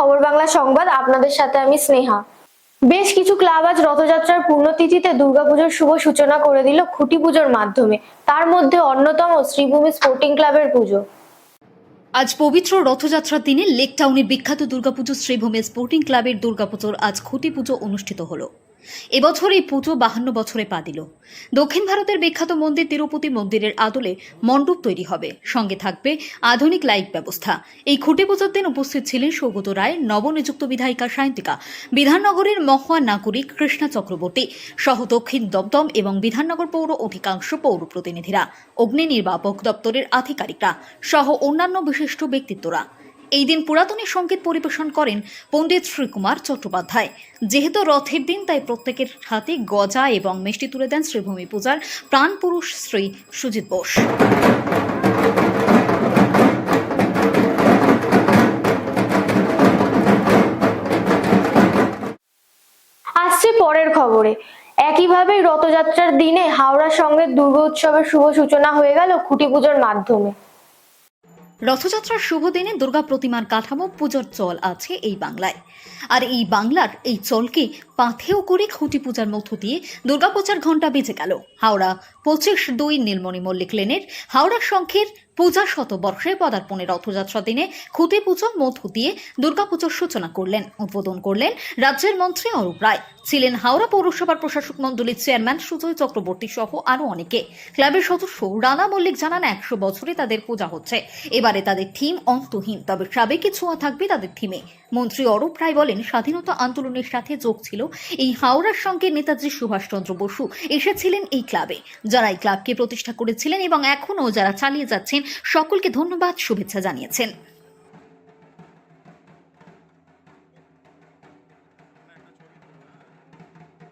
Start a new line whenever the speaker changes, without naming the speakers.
খবর বাংলা সংবাদ, আপনাদের সাথে আমি স্নেহা। বেশ কিছু ক্লাব আজ রথযাত্রার পুণ্যতিথিতে দুর্গাপুজোর শুভ সূচনা করে দিল খুঁটি পুজোর মাধ্যমে। তার মধ্যে অন্যতম শ্রীভূমি স্পোর্টিং ক্লাবের পুজো।
আজ পবিত্র রথযাত্রার দিনে লেক টাউনের বিখ্যাত দুর্গাপুজো শ্রীভূমি স্পোর্টিং ক্লাবের দুর্গাপুজোর আজ খুঁটি পুজো অনুষ্ঠিত হলো। এবছর এই পুজো বাহান্ন বছরে পা দিল। দক্ষিণ ভারতের বিখ্যাত মন্দির তিরুপতি মন্দিরের আদলে মণ্ডপ তৈরি হবে। সঙ্গে থাকবে আধুনিক লাইট ব্যবস্থা। এই খুঁটি পুজোর দিন উপস্থিত ছিলেন সৌগত রায়, নবনিযুক্ত বিধায়িকা সায়ন্তিকা, বিধাননগরের মহুয়া নাগরিক কৃষ্ণা চক্রবর্তী সহ দক্ষিণ দমদম এবং বিধাননগর পৌর অধিকাংশ পৌর প্রতিনিধিরা। অগ্নি নির্বাপক দপ্তরের আধিকারিকরা সহ অন্যান্য বিশিষ্ট ব্যক্তিত্বরা। এই দিন পুরাতনের সংগীত পরিবেশন করেন পণ্ডিত শ্রীকুমার চট্টোপাধ্যায়। যেহেতু রথের দিন, তাই প্রত্যেকের হাতে গজা এবং মিষ্টি তুলে দেন শ্রীভূমি পূজার প্রাণপুরুষ শ্রী সুজিত বোস।
আসছে পরের খবরে। একইভাবে রথযাত্রার দিনে হাওড়া সঙ্গের দুর্গা উৎসবের শুভ সূচনা হয়ে গেল খুঁটি পুজোর মাধ্যমে।
রথযাত্রার শুভ দিনে দুর্গা প্রতিমার কাঠামো, পুজোর চল আছে এই বাংলায়। আর এই বাংলার এই চলকে পাথেও করে খুঁটি পূজার মধ্য দিয়ে দুর্গাপূজার ঘণ্টা বেজে গেল। হাওড়া পঁচিশ দুই নীলমণি মল্লিক লেনের হাওড়া সংখ্যের পূজা শতবর্ষে পদার্পণের রথযাত্রা দিনে খুঁটি পুজোর মধ্য দিয়ে দুর্গাপুজোর সূচনা করলেন। উদ্বোধন করলেন রাজ্যের মন্ত্রী অরূপ রায়। ছিলেন হাওড়া পৌরসভার প্রশাসক মণ্ডলীর চেয়ারম্যান সুজয় চক্রবর্তী সহ আরও অনেকে। ক্লাবের সদস্য রানা মল্লিক জানান, একশো বছরে তাদের পূজা হচ্ছে। এবারে তাদের থিম অন্তহীন, তবে সাবেকি ছোঁয়া থাকবে তাদের থিমে। মন্ত্রী অরূপ রায় বলেন, স্বাধীনতা আন্দোলনের সাথে যোগ ছিল এই হাওড়ার সঙ্গে নেতাজি সুভাষচন্দ্র বসু এসেছিলেন এই ক্লাবে। যারা এই ক্লাবকে প্রতিষ্ঠা করেছিলেন এবং এখনও যারা চালিয়ে যাচ্ছেন সকলকে ধন্যবাদ শুভেচ্ছা জানিয়েছেন।